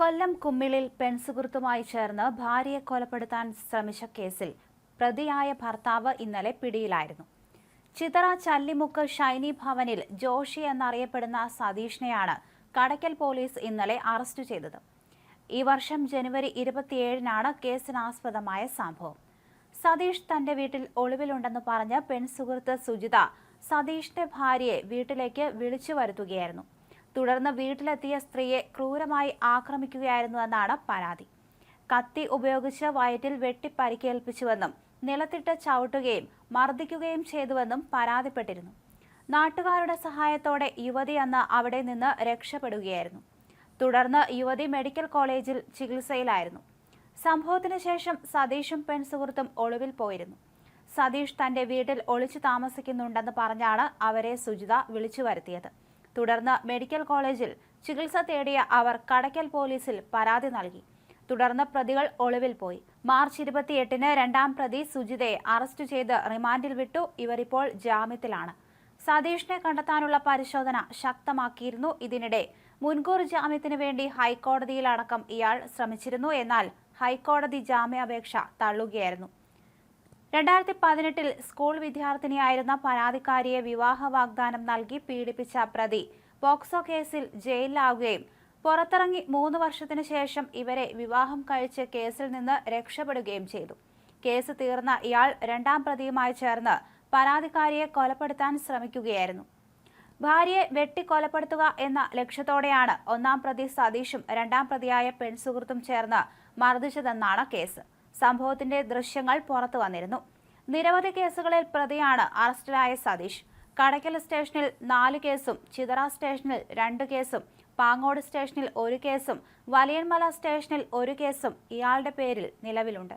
കൊല്ലം കുമ്മിളിൽ പെൺസുഹൃത്തുമായി ചേർന്ന് ഭാര്യയെ കൊലപ്പെടുത്താൻ ശ്രമിച്ച കേസിൽ പ്രതിയായ ഭർത്താവ് ഇന്നലെ പിടിയിലായിരുന്നു. ചിതറ ചല്ലിമുക്ക് ഷൈനി ഭവനിൽ ജോഷി എന്നറിയപ്പെടുന്ന സതീഷിനെയാണ് കടയ്ക്കൽ പോലീസ് ഇന്നലെ അറസ്റ്റ് ചെയ്തത്. ഈ വർഷം ജനുവരി ഇരുപത്തിയേഴിനാണ് കേസിനാസ്പദമായ സംഭവം. സതീഷ് തന്റെ വീട്ടിൽ ഒളിവിലുണ്ടെന്ന് പറഞ്ഞ് പെൺസുഹൃത്ത് സുജിത സതീഷിന്റെ ഭാര്യയെ വീട്ടിലേക്ക് വിളിച്ചു വരുത്തുകയായിരുന്നു. തുടർന്ന് വീട്ടിലെത്തിയ സ്ത്രീയെ ക്രൂരമായി ആക്രമിക്കുകയായിരുന്നുവെന്നാണ് പരാതി. കത്തി ഉപയോഗിച്ച് വയറ്റിൽ വെട്ടി പരിക്കേൽപ്പിച്ചുവെന്നും നിലത്തിട്ട് ചവിട്ടുകയും മർദ്ദിക്കുകയും ചെയ്തുവെന്നും പരാതിപ്പെട്ടിരുന്നു. നാട്ടുകാരുടെ സഹായത്തോടെ യുവതി അന്ന് അവിടെ നിന്ന് രക്ഷപ്പെടുകയായിരുന്നു. തുടർന്ന് യുവതി മെഡിക്കൽ കോളേജിൽ ചികിത്സയിലായിരുന്നു. സംഭവത്തിന് ശേഷം സതീഷും പെൺസുഹൃത്തും ഒളിവിൽ പോയിരുന്നു. സതീഷ് തന്റെ വീട്ടിൽ ഒളിച്ചു താമസിക്കുന്നുണ്ടെന്ന് പറഞ്ഞാണ് അവരെ സുജിത വിളിച്ചു വരുത്തിയത്. തുടർന്ന് മെഡിക്കൽ കോളേജിൽ ചികിത്സ തേടിയ അവർ കടയ്ക്കൽ പോലീസിൽ പരാതി നൽകി. തുടർന്ന് പ്രതികൾ ഒളിവിൽ പോയി. മാർച്ച് ഇരുപത്തിയെട്ടിന് രണ്ടാം പ്രതി സുജിതയെ അറസ്റ്റ് ചെയ്ത് റിമാൻഡിൽ വിട്ടു. ഇവർ ഇപ്പോൾ ജാമ്യത്തിലാണ്. സതീഷിനെ കണ്ടെത്താനുള്ള പരിശോധന ശക്തമാക്കിയിരുന്നു. ഇതിനിടെ മുൻകൂർ ജാമ്യത്തിനു വേണ്ടി ഹൈക്കോടതിയിലടക്കം ഇയാൾ ശ്രമിച്ചിരുന്നു. എന്നാൽ ഹൈക്കോടതി ജാമ്യാപേക്ഷ തള്ളുകയായിരുന്നു. രണ്ടായിരത്തി പതിനെട്ടിൽ സ്കൂൾ വിദ്യാർത്ഥിനിയായിരുന്ന പരാതിക്കാരിയെ വിവാഹ വാഗ്ദാനം നൽകി പീഡിപ്പിച്ച പ്രതി പോക്സോ കേസിൽ ജയിലിലാവുകയും പുറത്തിറങ്ങി മൂന്ന് വർഷത്തിനു ശേഷം ഇവരെ വിവാഹം കഴിച്ച് കേസിൽ നിന്ന് രക്ഷപ്പെടുകയും ചെയ്തു. കേസ് തീർന്ന ഇയാൾ രണ്ടാം പ്രതിയുമായി ചേർന്ന് പരാതിക്കാരിയെ കൊലപ്പെടുത്താൻ ശ്രമിക്കുകയായിരുന്നു. ഭാര്യയെ വെട്ടിക്കൊലപ്പെടുത്തുക എന്ന ലക്ഷ്യത്തോടെയാണ് ഒന്നാം പ്രതി സതീഷും രണ്ടാം പ്രതിയായ പെൺസുഹൃത്തും ചേർന്ന് മർദ്ദിച്ചതെന്നാണ് കേസ്. സംഭവത്തിന്റെ ദൃശ്യങ്ങൾ പുറത്തു വന്നിരുന്നു. നിരവധി കേസുകളിൽ പ്രതിയാണ് അറസ്റ്റിലായ സതീഷ്. കടയ്ക്കൽ സ്റ്റേഷനിൽ നാല് കേസും ചിതറ സ്റ്റേഷനിൽ രണ്ട് കേസും പാങ്ങോട് സ്റ്റേഷനിൽ ഒരു കേസും വലിയൻമല സ്റ്റേഷനിൽ ഒരു കേസും ഇയാളുടെ പേരിൽ നിലവിലുണ്ട്.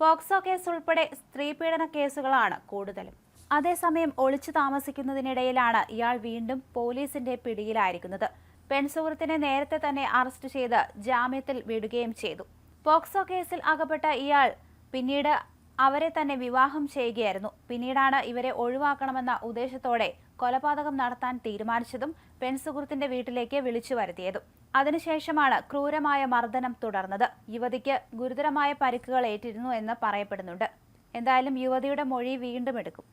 പോക്സോ കേസ് ഉൾപ്പെടെ സ്ത്രീപീഡന കേസുകളാണ് കൂടുതലും. അതേസമയം ഒളിച്ചു താമസിക്കുന്നതിനിടയിലാണ് ഇയാൾ വീണ്ടും പോലീസിന്റെ പിടിയിലായിരിക്കുന്നത്. പെൺസുഹൃത്തിനെ നേരത്തെ തന്നെ അറസ്റ്റ് ചെയ്ത് ജാമ്യത്തിൽ വിടുകയും ചെയ്തു. പോക്സോ കേസിൽ അകപ്പെട്ട ഇയാൾ പിന്നീട് അവരെ തന്നെ വിവാഹം ചെയ്യുകയായിരുന്നു. പിന്നീടാണ് ഇവരെ ഒഴിവാക്കണമെന്ന ഉദ്ദേശത്തോടെ കൊലപാതകം നടത്താൻ തീരുമാനിച്ചതും പെൺസുഹൃത്തിന്റെ വീട്ടിലേക്ക് വിളിച്ചു വരുത്തിയതും. അതിനുശേഷമാണ് ക്രൂരമായ മർദ്ദനം തുടർന്നത്. യുവതിക്ക് ഗുരുതരമായ പരിക്കുകൾ ഏറ്റിരുന്നു എന്ന് പറയപ്പെടുന്നുണ്ട്. എന്തായാലും യുവതിയുടെ മൊഴി വീണ്ടും എടുക്കും.